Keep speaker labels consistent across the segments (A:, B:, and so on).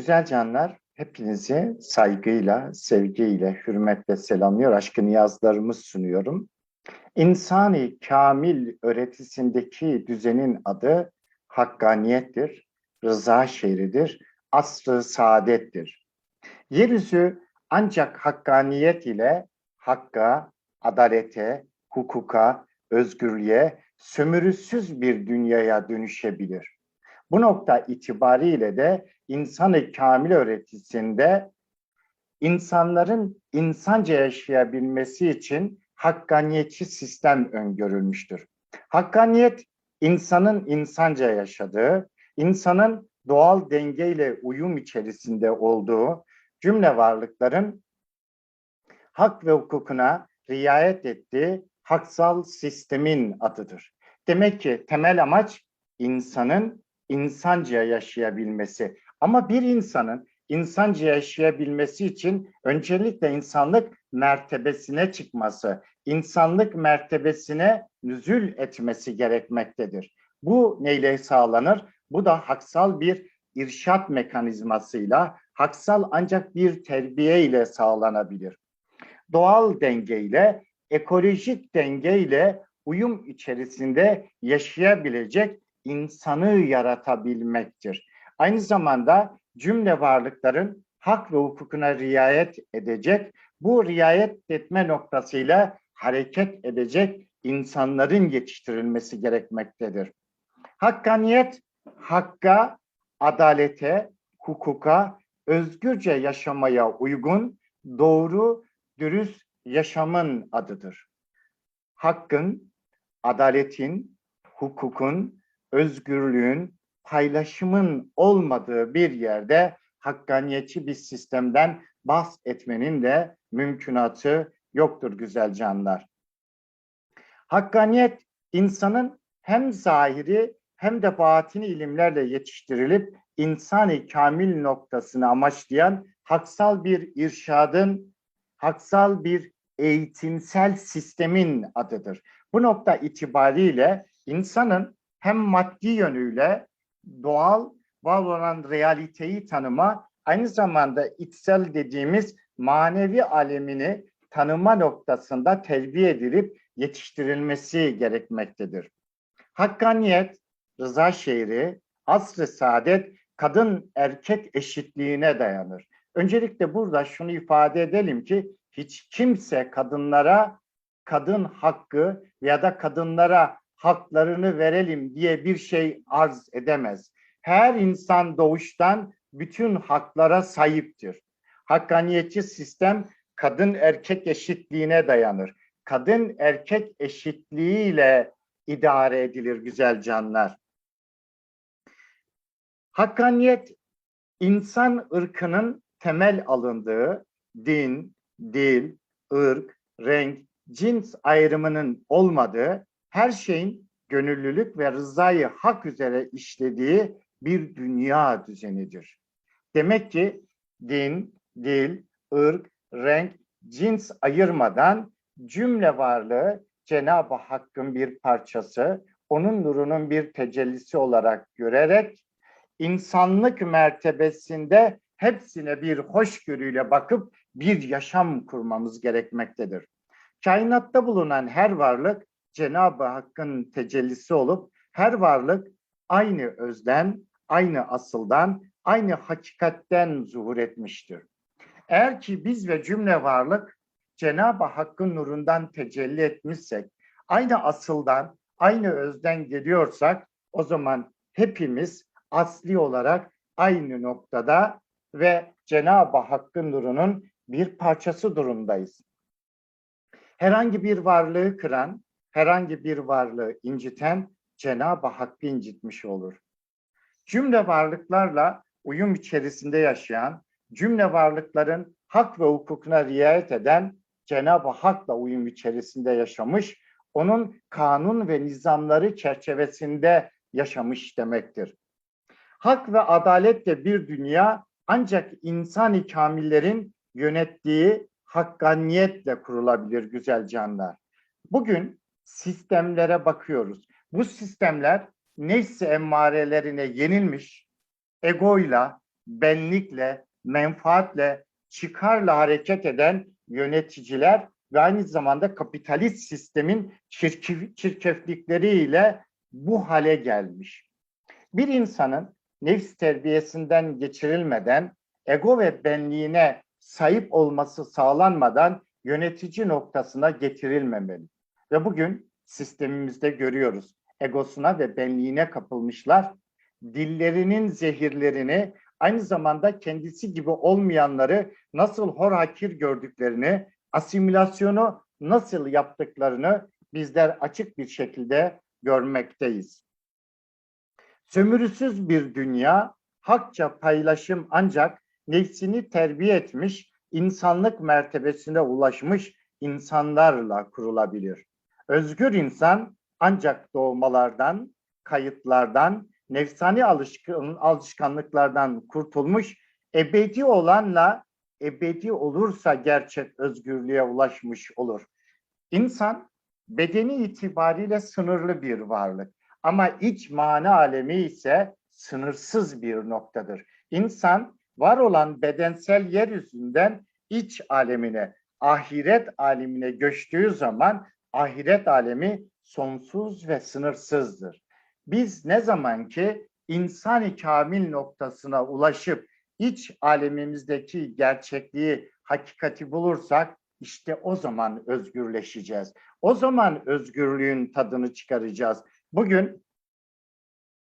A: Güzel canlar, hepinizi saygıyla, sevgiyle, hürmetle selamlıyor. Aşkı niyazlarımı sunuyorum. İnsani kamil öğretisindeki düzenin adı hakkaniyettir, rıza şehridir, asrı saadettir. Yeryüzü ancak hakkaniyet ile hakka, adalete, hukuka, özgürlüğe, sömürüsüz bir dünyaya dönüşebilir. Bu nokta itibariyle de insanı kamil öğretisinde insanların insanca yaşayabilmesi için hakkaniyetçi sistem öngörülmüştür. Hakkaniyet insanın insanca yaşadığı, insanın doğal dengeyle uyum içerisinde olduğu cümle varlıkların hak ve hukukuna riayet ettiği haksal sistemin adıdır. Demek ki temel amaç insanın insanca yaşayabilmesi. Ama bir insanın insanca yaşayabilmesi için öncelikle insanlık mertebesine çıkması, insanlık mertebesine nüzül etmesi gerekmektedir. Bu neyle sağlanır? Bu da haksal bir irşat mekanizmasıyla, haksal ancak bir terbiye ile sağlanabilir. Doğal dengeyle, ekolojik dengeyle uyum içerisinde yaşayabilecek insanı yaratabilmektir. Aynı zamanda cümle varlıkların hak ve hukukuna riayet edecek, bu riayet etme noktasıyla hareket edecek insanların yetiştirilmesi gerekmektedir. Hakkaniyet, hakka, adalete, hukuka, özgürce yaşamaya uygun, doğru, dürüst yaşamın adıdır. Hakkın, adaletin, hukukun, özgürlüğün, paylaşımın olmadığı bir yerde hakkaniyetçi bir sistemden bahsetmenin de mümkünatı yoktur güzel canlar. Hakkaniyet insanın hem zahiri hem de batini ilimlerle yetiştirilip insani kamil noktasını amaçlayan haksal bir irşadın, haksal bir eğitimsel sistemin adıdır. Bu nokta itibariyle insanın hem maddi yönüyle doğal var olan realiteyi tanıma, aynı zamanda içsel dediğimiz manevi alemini tanıma noktasında terbiye edilip yetiştirilmesi gerekmektedir. Hakkaniyet, rıza şehri, asr-ı saadet, kadın erkek eşitliğine dayanır. Öncelikle burada şunu ifade edelim ki hiç kimse kadınlara kadın hakkı ya da kadınlara haklarını verelim diye bir şey arz edemez. Her insan doğuştan bütün haklara sahiptir. Hakkaniyetçi sistem kadın erkek eşitliğine dayanır. Kadın erkek eşitliğiyle idare edilir güzel canlar. Hakkaniyet insan ırkının temel alındığı din, dil, ırk, renk, cins ayrımının olmadığı, her şeyin gönüllülük ve rızayı hak üzere işlediği bir dünya düzenidir. Demek ki din, dil, ırk, renk, cins ayırmadan cümle varlığı Cenab-ı Hakk'ın bir parçası, onun nurunun bir tecellisi olarak görerek insanlık mertebesinde hepsine bir hoşgörüyle bakıp bir yaşam kurmamız gerekmektedir. Kainatta bulunan her varlık Cenab-ı Hakk'ın tecellisi olup her varlık aynı özden, aynı asıldan, aynı hakikatten zuhur etmiştir. Eğer ki biz ve cümle varlık Cenab-ı Hakk'ın nurundan tecelli etmişsek, aynı asıldan, aynı özden geliyorsak o zaman hepimiz asli olarak aynı noktada ve Cenab-ı Hakk'ın nurunun bir parçası durumdayız. Herhangi bir varlığı kıran, herhangi bir varlığı inciten Cenab-ı Hakk'ı incitmiş olur. Cümle varlıklarla uyum içerisinde yaşayan, cümle varlıkların hak ve hukukuna riayet eden Cenab-ı Hak'la uyum içerisinde yaşamış, onun kanun ve nizamları çerçevesinde yaşamış demektir. Hak ve adaletle bir dünya ancak insani kamillerin yönettiği hakkaniyetle kurulabilir güzel canlar. Bugün sistemlere bakıyoruz. Bu sistemler neyse emmarelerine yenilmiş, egoyla, benlikle, menfaatle, çıkarla hareket eden yöneticiler ve aynı zamanda kapitalist sistemin çirkef, çirkeflikleriyle bu hale gelmiş. Bir insanın nefs terbiyesinden geçirilmeden, ego ve benliğine sahip olması sağlanmadan yönetici noktasına getirilmemeli. Ve bugün sistemimizde görüyoruz. Egosuna ve benliğine kapılmışlar. Dillerinin zehirlerini aynı zamanda kendisi gibi olmayanları nasıl hor hakir gördüklerini, asimilasyonu nasıl yaptıklarını bizler açık bir şekilde görmekteyiz. Sömürüsüz bir dünya, hakça paylaşım ancak nefsini terbiye etmiş, insanlık mertebesine ulaşmış insanlarla kurulabilir. Özgür insan ancak doğmalardan, kayıtlardan, nefsani alışkın, alışkanlıklardan kurtulmuş, ebedi olanla ebedi olursa gerçek özgürlüğe ulaşmış olur. İnsan bedeni itibariyle sınırlı bir varlık ama iç mana alemi ise sınırsız bir noktadır. İnsan var olan bedensel yeryüzünden iç alemine, ahiret alemine göçtüğü zaman ahiret alemi sonsuz ve sınırsızdır. Biz ne zaman ki insani kamil noktasına ulaşıp iç alemimizdeki gerçekliği, hakikati bulursak işte o zaman özgürleşeceğiz. O zaman özgürlüğün tadını çıkaracağız. Bugün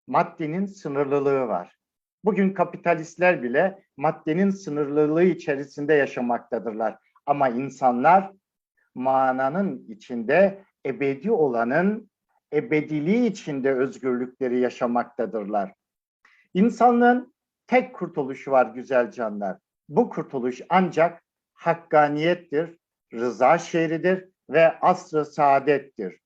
A: maddenin sınırlılığı var. Bugün kapitalistler bile maddenin sınırlılığı içerisinde yaşamaktadırlar. Ama insanlar mananın içinde ebedi olanın ebediliği içinde özgürlükleri yaşamaktadırlar. İnsanlığın tek kurtuluşu var güzel canlar. Bu kurtuluş ancak hakkaniyettir, rıza şehridir ve asr-ı saadettir.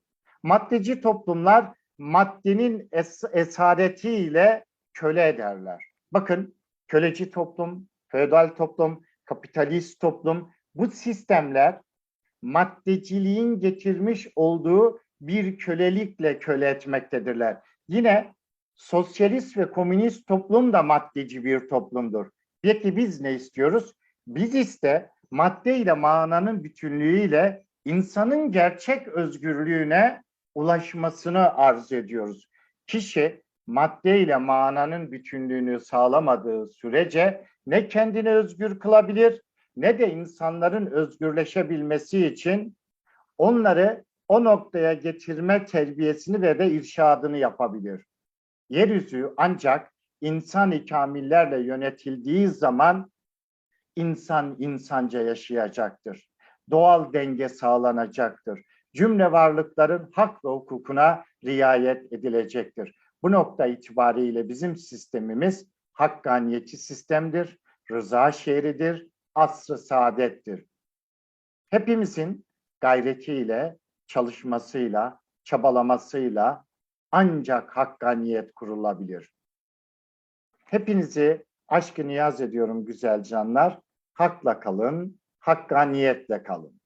A: Maddeci toplumlar maddenin es esaretiyle köle ederler. Bakın köleci toplum, feodal toplum, kapitalist toplum bu sistemler maddeciliğin getirmiş olduğu bir kölelikle köle etmektedirler. Yine sosyalist ve komünist toplum da maddeci bir toplumdur. Peki biz ne istiyoruz? Biz ise madde ile mananın bütünlüğüyle insanın gerçek özgürlüğüne ulaşmasını arz ediyoruz. Kişi madde ile mananın bütünlüğünü sağlamadığı sürece ne kendini özgür kılabilir ne de insanların özgürleşebilmesi için onları o noktaya getirme terbiyesini ve de irşadını yapabilir. Yeryüzü ancak insan kamillerle yönetildiği zaman insan insanca yaşayacaktır. Doğal denge sağlanacaktır. Cümle varlıkların hak ve hukukuna riayet edilecektir. Bu nokta itibariyle bizim sistemimiz hakkaniyetçi sistemdir, rıza şehridir, asr-ı saadettir. Hepimizin gayretiyle, çalışmasıyla, çabalamasıyla ancak hakkaniyet kurulabilir. Hepinizi aşkı niyaz ediyorum güzel canlar. Hakla kalın, hakkaniyetle kalın.